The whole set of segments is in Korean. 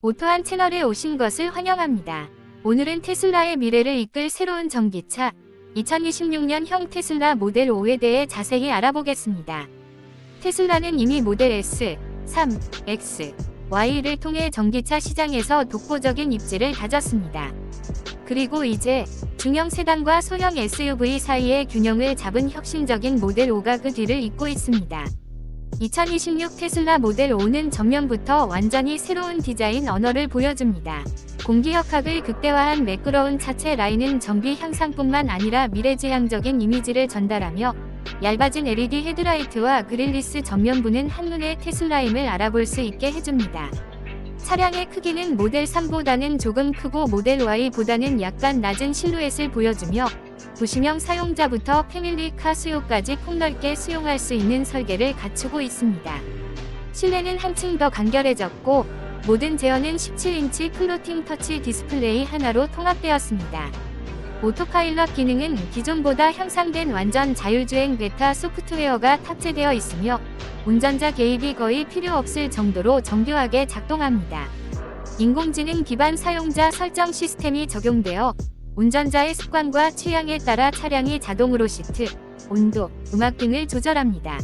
오토한 채널에 오신 것을 환영합니다. 오늘은 테슬라의 미래를 이끌 새로운 전기차 2026년형 테슬라 모델 5에 대해 자세히 알아보겠습니다. 테슬라는 이미 모델 S, 3, X, Y를 통해 전기차 시장에서 독보적인 입지를 다졌습니다. 그리고 이제 중형 세단과 소형 SUV 사이의 균형을 잡은 혁신적인 모델 5가 그 뒤를 잇고 있습니다. 2026 테슬라 모델 5는 전면부터 완전히 새로운 디자인 언어를 보여줍니다. 공기역학을 극대화한 매끄러운 차체 라인은 정비 향상뿐만 아니라 미래지향적인 이미지를 전달하며 얇아진 LED 헤드라이트와 그릴리스 전면부는 한눈에 테슬라임을 알아볼 수 있게 해줍니다. 차량의 크기는 모델 3보다는 조금 크고 모델 Y보다는 약간 낮은 실루엣을 보여주며 도시명 사용자부터 패밀리카 수요까지 폭넓게 수용할 수 있는 설계를 갖추고 있습니다. 실내는 한층 더 간결해졌고 모든 제어는 17인치 플로팅 터치 디스플레이 하나로 통합되었습니다. 오토파일럿 기능은 기존보다 향상된 완전 자율주행 베타 소프트웨어가 탑재되어 있으며 운전자 개입이 거의 필요 없을 정도로 정교하게 작동합니다. 인공지능 기반 사용자 설정 시스템이 적용되어 운전자의 습관과 취향에 따라 차량이 자동으로 시트, 온도, 음악 등을 조절합니다.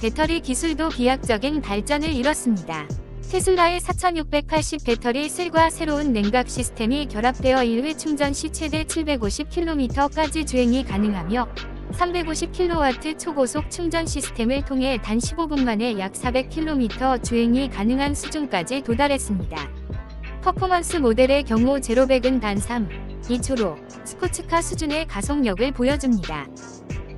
배터리 기술도 비약적인 발전을 이뤘습니다. 테슬라의 4680 배터리 셀과 새로운 냉각 시스템이 결합되어 1회 충전 시 최대 750km까지 주행이 가능하며 350kW 초고속 충전 시스템을 통해 단 15분 만에 약 400km 주행이 가능한 수준까지 도달했습니다. 퍼포먼스 모델의 경우 제로백은 단 3, 2초로 스포츠카 수준의 가속력을 보여줍니다.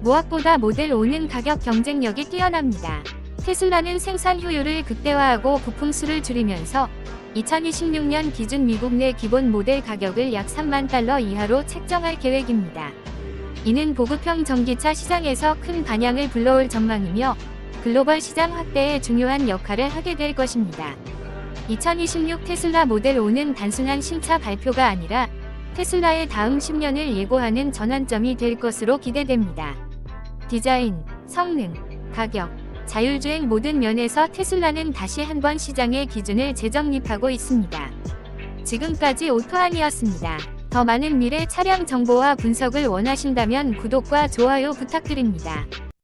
무엇보다 모델 5는 가격 경쟁력이 뛰어납니다. 테슬라는 생산 효율을 극대화하고 부품 수를 줄이면서 2026년 기준 미국 내 기본 모델 가격을 약 3만 달러 이하로 책정할 계획입니다. 이는 보급형 전기차 시장에서 큰 반향을 불러올 전망이며 글로벌 시장 확대에 중요한 역할을 하게 될 것입니다. 2026 테슬라 모델 5는 단순한 신차 발표가 아니라 테슬라의 다음 10년을 예고하는 전환점이 될 것으로 기대됩니다. 디자인, 성능, 가격, 자율주행 모든 면에서 테슬라는 다시 한번 시장의 기준을 재정립하고 있습니다. 지금까지 오토한이었습니다. 더 많은 미래 차량 정보와 분석을 원하신다면 구독과 좋아요 부탁드립니다.